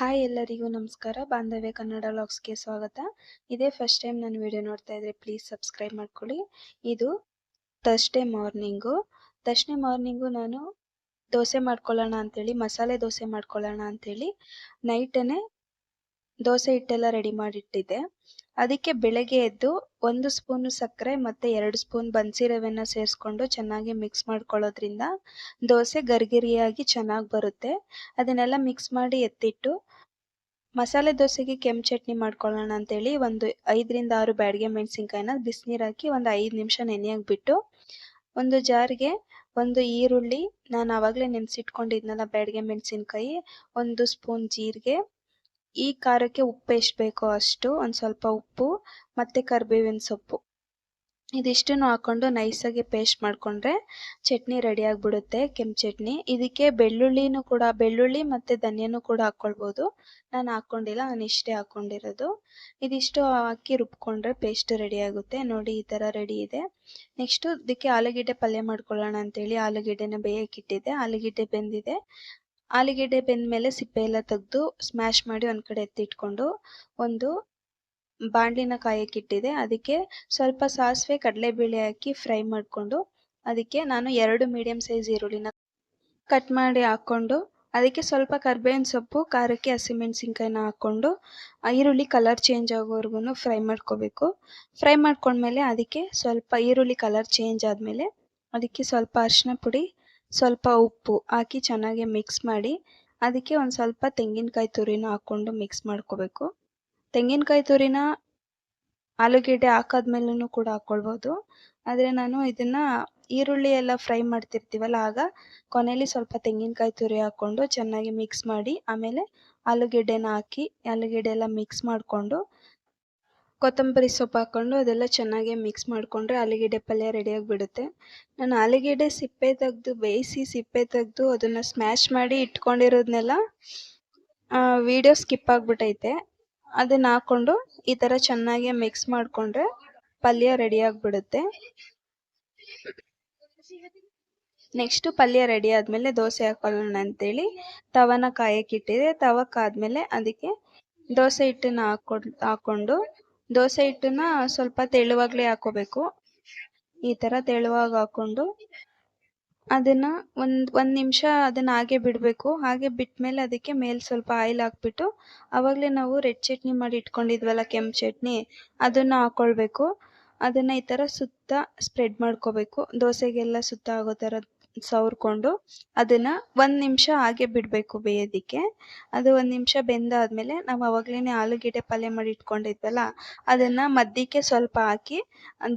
Hi ಎಲ್ಲರಿಗೂ ನಮಸ್ಕಾರ. ಬಾಂಧವ್ಯ ಕನ್ನಡ ಲಾಗ್ಸ್ಗೆ ಸ್ವಾಗತ. ಇದೇ ಫಸ್ಟ್ ಟೈಮ್ ನಾನು ವಿಡಿಯೋ ನೋಡ್ತಾ ಇದ್ರೆ ಪ್ಲೀಸ್ ಸಬ್ಸ್ಕ್ರೈಬ್ ಮಾಡ್ಕೊಳ್ಳಿ. ಇದು ಥರ್ಸ್ಡೇ ಮಾರ್ನಿಂಗು ಥರ್ಸ್ಡೇ ಮಾರ್ನಿಂಗು ನಾನು ದೋಸೆ ಮಾಡ್ಕೊಳ್ಳೋಣ ಅಂತೇಳಿ, ಮಸಾಲೆ ದೋಸೆ ಮಾಡ್ಕೊಳ್ಳೋಣ ಅಂತೇಳಿ ನೈಟನ್ನೇ ದೋಸೆ ಹಿಟ್ಟೆಲ್ಲ ರೆಡಿ ಮಾಡಿಟ್ಟಿದ್ದೆ. ಅದಕ್ಕೆ ಬೆಳಗ್ಗೆ ಎದ್ದು ಒಂದು ಸ್ಪೂನು ಸಕ್ಕರೆ ಮತ್ತು ಎರಡು ಸ್ಪೂನ್ ಬನ್ಸಿ ರವೆನ ಸೇರಿಸ್ಕೊಂಡು ಚೆನ್ನಾಗಿ ಮಿಕ್ಸ್ ಮಾಡ್ಕೊಳ್ಳೋದ್ರಿಂದ ದೋಸೆ ಗರಿಗರಿಯಾಗಿ ಚೆನ್ನಾಗಿ ಬರುತ್ತೆ. ಅದನ್ನೆಲ್ಲ ಮಿಕ್ಸ್ ಮಾಡಿ ಎತ್ತಿಟ್ಟು ಮಸಾಲೆ ದೋಸೆಗೆ ಕೆಂಪು ಚಟ್ನಿ ಮಾಡ್ಕೊಳ್ಳೋಣ ಅಂತೇಳಿ ಒಂದು ಐದರಿಂದ ಆರು ಬ್ಯಾಡಿಗೆ ಮೆಣಸಿನ್ಕಾಯಿನ ಬಿಸಿನೀರು ಹಾಕಿ ಒಂದು ಐದು ನಿಮಿಷ ನೆನೆಯಾಗಿ ಬಿಟ್ಟು ಒಂದು ಜಾರ್ಗೆ ಒಂದು ಈರುಳ್ಳಿ ನಾನು ಆವಾಗಲೇ ನೆನೆಸಿಟ್ಕೊಂಡಿದ್ನಲ್ಲ ಬ್ಯಾಡಿಗೆ ಮೆಣಸಿನ್ಕಾಯಿ, ಒಂದು ಸ್ಪೂನ್ ಜೀರಿಗೆ ಈ ಖಾರಕ್ಕೆ ಉಪ್ಪು ಎಷ್ಟು ಬೇಕೋ ಅಷ್ಟು, ಒಂದು ಸ್ವಲ್ಪ ಉಪ್ಪು, ಮತ್ತು ಕರಿಬೇವಿನ ಸೊಪ್ಪು. ಇದಿಷ್ಟನ್ನು ಹಾಕ್ಕೊಂಡು ನೈಸಾಗಿ ಪೇಸ್ಟ್ ಮಾಡಿಕೊಂಡ್ರೆ ಚಟ್ನಿ ರೆಡಿ ಆಗಿಬಿಡುತ್ತೆ, ಕೆಂಪು ಚಟ್ನಿ. ಇದಕ್ಕೆ ಬೆಳ್ಳುಳ್ಳಿನೂ ಕೂಡ, ಬೆಳ್ಳುಳ್ಳಿ ಮತ್ತು ಧನಿಯನೂ ಕೂಡ ಹಾಕ್ಕೊಳ್ಬೋದು ನಾನು ಹಾಕ್ಕೊಂಡಿಲ್ಲ ನಾನು ಇಷ್ಟೇ ಹಾಕ್ಕೊಂಡಿರೋದು ಇದಿಷ್ಟು ಹಾಕಿ ರುಬ್ಕೊಂಡ್ರೆ ಪೇಸ್ಟ್ ರೆಡಿ ಆಗುತ್ತೆ. ನೋಡಿ, ಈ ಥರ ರೆಡಿ ಇದೆ. ನೆಕ್ಸ್ಟು, ಇದಕ್ಕೆ ಆಲೂಗೆಡ್ಡೆ ಪಲ್ಯ ಮಾಡ್ಕೊಳ್ಳೋಣ ಅಂತೇಳಿ ಆಲೂಗೆಡ್ಡೆನ ಬೇಯಕ್ಕಿಟ್ಟಿದ್ದೆ ಆಲೂಗೆಡ್ಡೆ ಬೆಂದಿದೆ. ಆಲೂಗೆಡ್ಡೆ ಬೆಂದ ಮೇಲೆ ಸಿಪ್ಪೆ ಎಲ್ಲ ತೆಗೆದು ಸ್ಮ್ಯಾಶ್ ಮಾಡಿ ಒಂದು ಕಡೆ ಎತ್ತಿಟ್ಕೊಂಡು ಒಂದು ಬಾಣಲಿನ ಕಾಯಕ್ಕಿಟ್ಟಿದೆ ಅದಕ್ಕೆ ಸ್ವಲ್ಪ ಸಾಸಿವೆ, ಕಡಲೆಬೇಳೆ ಹಾಕಿ ಫ್ರೈ ಮಾಡಿಕೊಂಡು ಅದಕ್ಕೆ ನಾನು ಎರಡು ಮೀಡಿಯಂ ಸೈಜ್ ಈರುಳ್ಳಿನ ಕಟ್ ಮಾಡಿ ಹಾಕ್ಕೊಂಡು ಅದಕ್ಕೆ ಸ್ವಲ್ಪ ಕರ್ಬೇವಿನ ಸೊಪ್ಪು, ಖಾರಕ್ಕೆ ಹಸಿಮೆಣಸಿನ್ಕಾಯಿನ ಹಾಕ್ಕೊಂಡು ಈರುಳ್ಳಿ ಕಲರ್ ಚೇಂಜ್ ಆಗೋವರೆಗೂ ಫ್ರೈ ಮಾಡ್ಕೋಬೇಕು. ಫ್ರೈ ಮಾಡ್ಕೊಂಡ್ಮೇಲೆ ಅದಕ್ಕೆ ಸ್ವಲ್ಪ ಈರುಳ್ಳಿ ಕಲರ್ ಚೇಂಜ್ ಆದಮೇಲೆ ಅದಕ್ಕೆ ಸ್ವಲ್ಪ ಅರಿಶಿನ ಪುಡಿ ಸ್ವಲ್ಪ ಉಪ್ಪು ಹಾಕಿ ಚೆನ್ನಾಗಿ ಮಿಕ್ಸ್ ಮಾಡಿ, ಅದಕ್ಕೆ ಒಂದು ಸ್ವಲ್ಪ ತೆಂಗಿನಕಾಯಿ ತುರಿನ ಹಾಕ್ಕೊಂಡು ಮಿಕ್ಸ್ ಮಾಡ್ಕೋಬೇಕು. ತೆಂಗಿನಕಾಯಿ ತುರಿನ ಆಲೂಗೆಡ್ಡೆ ಹಾಕಾದ್ಮೇಲೂ ಕೂಡ ಹಾಕ್ಕೊಳ್ಬೋದು ಆದರೆ ನಾನು ಇದನ್ನು ಈರುಳ್ಳಿ ಎಲ್ಲ ಫ್ರೈ ಮಾಡ್ತಿರ್ತೀವಲ್ಲ, ಆಗ ಕೊನೆಯಲ್ಲಿ ಸ್ವಲ್ಪ ತೆಂಗಿನಕಾಯಿ ತುರಿ ಹಾಕ್ಕೊಂಡು ಚೆನ್ನಾಗಿ ಮಿಕ್ಸ್ ಮಾಡಿ, ಆಮೇಲೆ ಆಲೂಗೆಡ್ಡೆನ ಹಾಕಿ, ಆಲೂಗೆಡ್ಡೆ ಎಲ್ಲ ಮಿಕ್ಸ್ ಮಾಡಿಕೊಂಡು ಕೊತ್ತಂಬರಿ ಸೊಪ್ಪು ಹಾಕ್ಕೊಂಡು ಅದೆಲ್ಲ ಚೆನ್ನಾಗಿ ಮಿಕ್ಸ್ ಮಾಡಿಕೊಂಡ್ರೆ ಆಲೂಗೆಡ್ಡೆ ಪಲ್ಯ ರೆಡಿಯಾಗಿ ಬಿಡುತ್ತೆ ನಾನು ಆಲೂಗೆಡ್ಡೆ ಸಿಪ್ಪೆ ತೆಗೆದು, ಬೇಯಿಸಿ ಸಿಪ್ಪೆ ತೆಗೆದು ಅದನ್ನು ಸ್ಮ್ಯಾಶ್ ಮಾಡಿ ಇಟ್ಕೊಂಡಿರೋದನ್ನೆಲ್ಲ ವಿಡಿಯೋ ಸ್ಕಿಪ್ ಆಗಿಬಿಟ್ಟೈತೆ ಅದನ್ನು ಹಾಕ್ಕೊಂಡು ಈ ಥರ ಚೆನ್ನಾಗಿ ಮಿಕ್ಸ್ ಮಾಡಿಕೊಂಡ್ರೆ ಪಲ್ಯ ರೆಡಿಯಾಗಿಬಿಡುತ್ತೆ ನೆಕ್ಸ್ಟು ಪಲ್ಯ ರೆಡಿ ಆದಮೇಲೆ ದೋಸೆ ಹಾಕೊಳ್ಳೋಣ ಅಂತೇಳಿ ತವನ ಕಾಯಕ್ಕಿಟ್ಟಿದೆ ತವ ಅದಕ್ಕೆ ದೋಸೆ ಹಿಟ್ಟನ್ನ ಹಾಕ್ಕೊಂಡು ಹಾಕ್ಕೊಂಡು ದೋಸೆ ಹಿಟ್ಟನ್ನ ಸ್ವಲ್ಪ ತೆಳುವಾಗಲೇ ಹಾಕೋಬೇಕು. ಈ ಥರ ತೆಳುವಾಗಿ ಹಾಕ್ಕೊಂಡು ಅದನ್ನು ಒಂದು ಒಂದು ನಿಮಿಷ ಅದನ್ನು ಹಾಗೆ ಬಿಡಬೇಕು. ಹಾಗೆ ಬಿಟ್ಮೇಲೆ ಅದಕ್ಕೆ ಮೇಲೆ ಸ್ವಲ್ಪ ಆಯಿಲ್ ಹಾಕ್ಬಿಟ್ಟು ಆವಾಗಲೇ ನಾವು ರೆಡ್ ಚಟ್ನಿ ಮಾಡಿ ಇಟ್ಕೊಂಡಿದ್ವಲ್ಲ ಕೆಂಪು ಚಟ್ನಿ, ಅದನ್ನು ಹಾಕ್ಕೊಳ್ಬೇಕು ಅದನ್ನು ಈ ಥರ ಸುತ್ತ ಸ್ಪ್ರೆಡ್ ಮಾಡ್ಕೋಬೇಕು. ದೋಸೆಗೆಲ್ಲ ಸುತ್ತ ಆಗೋ ಥರ ಸವರ್ಕೊಂಡು ಅದನ್ನು ಒಂದು ನಿಮಿಷ ಹಾಗೆ ಬಿಡಬೇಕು ಬೇಯೋದಕ್ಕೆ. ಅದು ಒಂದು ನಿಮಿಷ ಬೆಂದಾದ್ಮೇಲೆ ನಾವು ಆವಾಗಲೇ ಆಲೂಗೆಡ್ಡೆ ಪಲ್ಯ ಮಾಡಿ ಇಟ್ಕೊಂಡಿದ್ವಲ್ಲ, ಅದನ್ನು ಮಧ್ಯಕ್ಕೆ ಸ್ವಲ್ಪ ಹಾಕಿ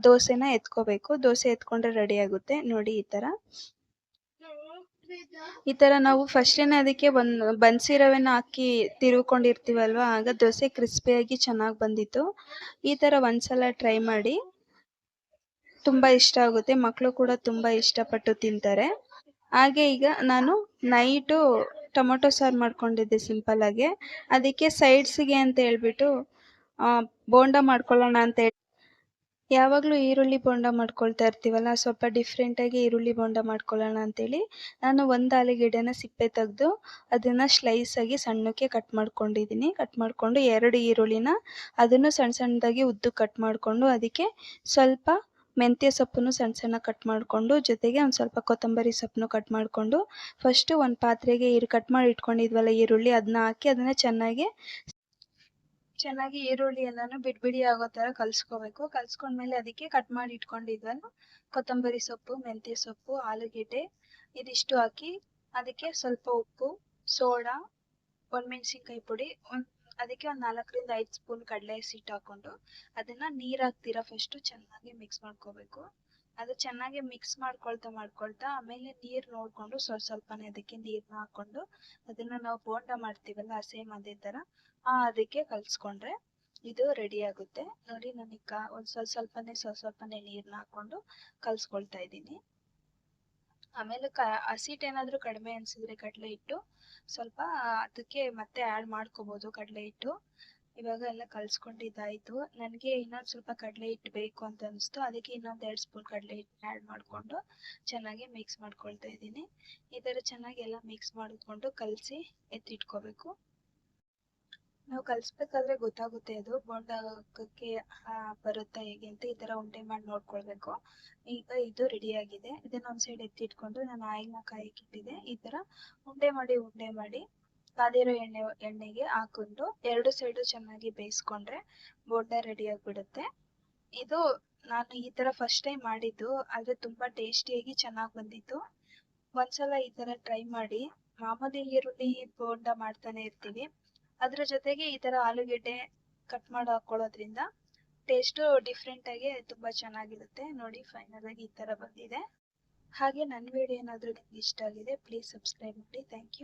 ದೋಸೆನ ಎತ್ಕೋಬೇಕು. ದೋಸೆ ಎತ್ಕೊಂಡ್ರೆ ರೆಡಿ ಆಗುತ್ತೆ. ನೋಡಿ ಈ ಥರ ಈ ತರ ನಾವು ಫಸ್ಟೇನೆ ಅದಕ್ಕೆ ಒಂದು ಬನ್ಸಿ ರವೆನ ಹಾಕಿ ತಿರುವ್ಕೊಂಡಿರ್ತೀವಲ್ವ, ಆಗ ದೋಸೆ ಕ್ರಿಸ್ಪಿಯಾಗಿ ಚೆನ್ನಾಗಿ ಬಂದಿತ್ತು. ಈ ತರ ಒಂದ್ಸಲ ಟ್ರೈ ಮಾಡಿ. ತುಂಬ ಇಷ್ಟ ಆಗುತ್ತೆ. ಮಕ್ಕಳು ಕೂಡ ತುಂಬ ಇಷ್ಟಪಟ್ಟು ತಿಂತಾರೆ. ಹಾಗೆ ಈಗ ನಾನು ನೈಟು ಟೊಮೊಟೊ ಸಾರು ಮಾಡ್ಕೊಂಡಿದ್ದೆ ಸಿಂಪಲ್ಲಾಗಿ ಅದಕ್ಕೆ ಸೈಡ್ಸಿಗೆ ಅಂತ ಹೇಳ್ಬಿಟ್ಟು ಬೋಂಡ ಮಾಡ್ಕೊಳ್ಳೋಣ ಅಂತ ಹೇಳಿ. ಯಾವಾಗಲೂ ಈರುಳ್ಳಿ ಬೋಂಡ ಮಾಡ್ಕೊಳ್ತಾ ಇರ್ತೀವಲ್ಲ, ಸ್ವಲ್ಪ ಡಿಫ್ರೆಂಟಾಗಿ ಈರುಳ್ಳಿ ಬೋಂಡ ಮಾಡ್ಕೊಳ್ಳೋಣ ಅಂತೇಳಿ ನಾನು ಒಂದು ಆಲೂಗೆಡ್ಡೆನ ಸಿಪ್ಪೆ ತೆಗೆದು ಅದನ್ನು ಸ್ಲೈಸಾಗಿ ಸಣ್ಣಕ್ಕೆ ಕಟ್ ಮಾಡ್ಕೊಂಡಿದ್ದೀನಿ. ಕಟ್ ಮಾಡಿಕೊಂಡು ಎರಡು ಈರುಳ್ಳಿನ ಅದನ್ನು ಸಣ್ಣ ಸಣ್ಣದಾಗಿ ಉದ್ದು ಕಟ್ ಮಾಡಿಕೊಂಡು ಅದಕ್ಕೆ ಸ್ವಲ್ಪ ಮೆಂತ್ಯ ಸೊಪ್ಪನ್ನು ಸಣ್ಣ ಸಣ್ಣ ಕಟ್ ಮಾಡಿಕೊಂಡು, ಜೊತೆಗೆ ಒಂದು ಸ್ವಲ್ಪ ಕೊತ್ತಂಬರಿ ಸೊಪ್ಪನ್ನು ಕಟ್ ಮಾಡಿಕೊಂಡು ಫಸ್ಟು ಒಂದು ಪಾತ್ರೆಗೆ ಈರು ಕಟ್ ಮಾಡಿ ಇಟ್ಕೊಂಡಿದ್ವಲ್ಲ ಈರುಳ್ಳಿ ಅದನ್ನ ಹಾಕಿ ಅದನ್ನು ಚೆನ್ನಾಗಿ ಚೆನ್ನಾಗಿ ಈರುಳ್ಳಿ ಎಲ್ಲಾನು ಬಿಡ್ಬಿಡಿ ಬಿಡಿ ಆಗೋ ಥರ ಕಲಿಸ್ಕೋಬೇಕು. ಕಲಿಸ್ಕೊಂಡ್ಮೇಲೆ ಅದಕ್ಕೆ ಕಟ್ ಮಾಡಿ ಇಟ್ಕೊಂಡಿದ್ವಲ್ಲ, ಕೊತ್ತಂಬರಿ ಸೊಪ್ಪು, ಮೆಂತ್ಯ ಸೊಪ್ಪು, ಆಲೂಗೆಡ್ಡೆ ಇದಿಷ್ಟು ಹಾಕಿ, ಅದಕ್ಕೆ ಸ್ವಲ್ಪ ಉಪ್ಪು, ಸೋಡಾ ಒಣಮೆಣ್ಸಿನ್ಕಾಯಿ ಪುಡಿ, ಒಂದು ಅದಕ್ಕೆ ಒಂದು ನಾಲ್ಕರಿಂದ ಐದು ಸ್ಪೂನ್ ಕಡಲೆ ಹಿಟ್ಟು ಹಾಕೊಂಡು ಅದನ್ನ ನೀರು ಹಾಕ್ತೀರಾ ಫಸ್ಟು ಚೆನ್ನಾಗಿ ಮಿಕ್ಸ್ ಮಾಡ್ಕೋಬೇಕು. ಅದು ಚೆನ್ನಾಗಿ ಮಿಕ್ಸ್ ಮಾಡ್ಕೊಳ್ತಾ ಮಾಡ್ಕೊಳ್ತಾ ಆಮೇಲೆ ನೀರು ನೋಡಿಕೊಂಡು ಸ್ವಲ್ಪ ಸ್ವಲ್ಪನೇ ಅದಕ್ಕೆ ನೀರನ್ನ ಹಾಕ್ಕೊಂಡು ಅದನ್ನ ನಾವು ಬೋಂಡ ಮಾಡ್ತೀವಲ್ಲ ಸೇಮ್ ಅದೇ ಥರ ಆ ಅದಕ್ಕೆ ಕಲಿಸ್ಕೊಂಡ್ರೆ ಇದು ರೆಡಿ ಆಗುತ್ತೆ. ನೋಡಿ ನನಗೆ ಒಂದು ಸ್ವಲ್ಪ ಸ್ವಲ್ಪನೇ ಸ್ವಲ್ಪ ಸ್ವಲ್ಪನೇ ನೀರನ್ನ ಹಾಕ್ಕೊಂಡು ಕಲಿಸ್ಕೊಳ್ತಾ ಇದ್ದೀನಿ. ಆಮೇಲೆ ಕ ಹಸಿಟ್ಟು ಏನಾದರೂ ಕಡಿಮೆ ಅನಿಸಿದ್ರೆ ಕಡಲೆ ಹಿಟ್ಟು. ಸ್ವಲ್ಪ, ಅದಕ್ಕೆ ಮತ್ತೆ ಆ್ಯಡ್ ಮಾಡ್ಕೋಬೋದು ಕಡಲೆ ಹಿಟ್ಟು. ಇವಾಗ ಎಲ್ಲ ಕಲಿಸ್ಕೊಂಡಿದ್ದಾಯಿತು. ನನಗೆ ಇನ್ನೊಂದು ಸ್ವಲ್ಪ ಕಡಲೆ ಹಿಟ್ಟು ಬೇಕು ಅಂತ ಅನಿಸ್ತು. ಅದಕ್ಕೆ ಇನ್ನೊಂದು ಎರಡು ಸ್ಪೂನ್ ಕಡಲೆ ಹಿಟ್ಟನ್ನ ಆ್ಯಡ್ ಮಾಡಿಕೊಂಡು ಚೆನ್ನಾಗಿ ಮಿಕ್ಸ್ ಮಾಡ್ಕೊಳ್ತಾ ಇದ್ದೀನಿ. ಈ ಥರ ಚೆನ್ನಾಗಿ ಎಲ್ಲ ಮಿಕ್ಸ್ ಮಾಡಿಕೊಂಡು ಕಲಸಿ ಎತ್ತಿಟ್ಕೋಬೇಕು ನಾವು ಕಲಿಸ್ಬೇಕಾದ್ರೆ ಗೊತ್ತಾಗುತ್ತೆ ಅದು. ಬೋಂಡ ಹಾಕಕ್ಕೆ ಆ, ಬರುತ್ತಾ ಹೇಗೆ ಅಂತ ಈ ತರ ಉಂಡೆ ಮಾಡಿ ನೋಡ್ಕೊಳ್ಬೇಕು. ಈಗ ಇದು ರೆಡಿ ಆಗಿದೆ. ಇದನ್ನ ಒಂದ್ ಸೈಡ್ ಎತ್ತಿಟ್ಕೊಂಡು ನಾನು ಆಯಿಲ್ನ ಕಾಯಕ್ಕೆ ಇಟ್ಟಿದ್ದೆ. ಈ ತರ ಉಂಡೆ ಮಾಡಿ ಉಂಡೆ ಮಾಡಿ ಕಾದಿರೋ ಎಣ್ಣೆ ಎಣ್ಣೆಗೆ ಹಾಕೊಂಡು ಎರಡು ಸೈಡು ಚೆನ್ನಾಗಿ ಬೇಯಿಸ್ಕೊಂಡ್ರೆ ಬೋಂಡ ರೆಡಿ ಆಗ್ಬಿಡುತ್ತೆ. ಇದು ನಾನು ಈ ತರ ಫಸ್ಟ್ ಟೈಮ್ ಮಾಡಿದ್ದು. ಆದರೆ ತುಂಬಾ ಟೇಸ್ಟಿಯಾಗಿ ಚೆನ್ನಾಗಿ ಬಂದಿತ್ತು. ಒಂದ್ಸಲ ಈ ತರ ಟ್ರೈ ಮಾಡಿ. ಮಾಮೂಲಿ ಈರುಳ್ಳಿ ಬೋಂಡ ಮಾಡ್ತಾನೆ ಇರ್ತೀವಿ. ಅದ್ರ ಜೊತೆಗೆ ಈ ತರ ಆಲೂಗೆಡ್ಡೆ ಕಟ್ ಮಾಡಿ ಹಾಕೊಳ್ಳೋದ್ರಿಂದ ಟೇಸ್ಟು ಡಿಫ್ರೆಂಟ್ ಆಗಿ ತುಂಬಾ ಚೆನ್ನಾಗಿರುತ್ತೆ. ನೋಡಿ ಫೈನಲ್ ಆಗಿ ಈ ತರ ಬಂದಿದೆ. ಹಾಗೆ ನನ್ನ ವಿಡಿಯೋ ಏನಾದರೂ ನಿಮ್ಗೆ ಇಷ್ಟ ಆಗಿದೆ ಪ್ಲೀಸ್ ಸಬ್ಸ್ಕ್ರೈಬ್ ಮಾಡಿ. Thank you